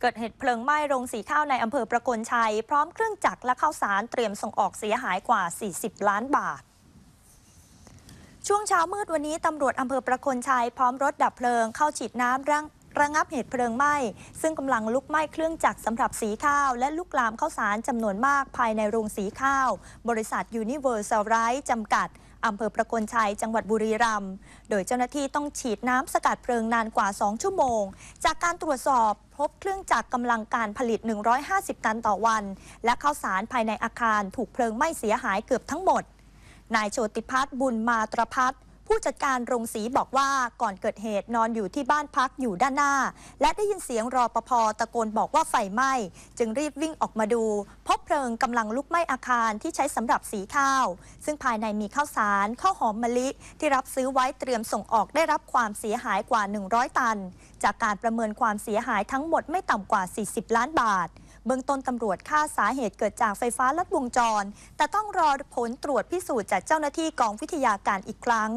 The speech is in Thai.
เกิดเหตุเพลิงไหม้โรงสีข้าวในอำเภอประกลชัย พร้อมเครื่องจักรและข้าวสารเตรียมส่งออกเสียหายกว่า 40 ล้านบาทช่วงเช้ามืดวันนี้ตำรวจอำเภอประคนชัยพร้อมรถดับเพลิงเข้าฉีดน้ำรั่ง ระงับเหตุเพลิงไหม้ ซึ่งกำลังลุกไหม้เครื่องจักรสำหรับสีข้าว และลุกลามข้าวสารจำนวนมากภายในโรงสีข้าว บริษัทยูนิเวอร์แซลไรท์จำกัดอำเภอประกลชัย จังหวัดบุรีรัมย์ โดยเจ้าหน้าที่ต้องฉีดน้ำสกัดเพลิงนานกว่า 2 ชั่วโมง จากการตรวจสอบพบเครื่องจักรกำลังการผลิต 150 ตันต่อวัน และข้าวสารภายในอาคารถูกเพลิงไหม้เสียหายเกือบทั้งหมด นายโชติพัฒน์บุญมาตรพัฒน์ ผู้จัดการโรงสีบอกว่าก่อนเกิดเหตุนอนอยู่ที่บ้านพักอยู่ด้านหน้า และได้ยินเสียงรอปภตะโกนบอกว่าไฟไหม้ จึงรีบวิ่งออกมาดู พบเพลิงกำลังลุกไหม้อาคารที่ใช้สำหรับสีข้าว ซึ่งภายในมีข้าวสารข้าวหอมมะลิ ที่รับซื้อไว้เตรียมส่งออกได้รับความเสียหายกว่า 100 ตัน จากการประเมินความเสียหายทั้งหมดไม่ต่ำกว่า 40 ล้านบาทเบื้องต้นตำรวจคาดสาเหตุเกิดจากไฟฟ้าลัดวงจร แต่ต้องรอผลตรวจพิสูจน์จากเจ้าหน้าที่กองวิทยาการอีกครั้ง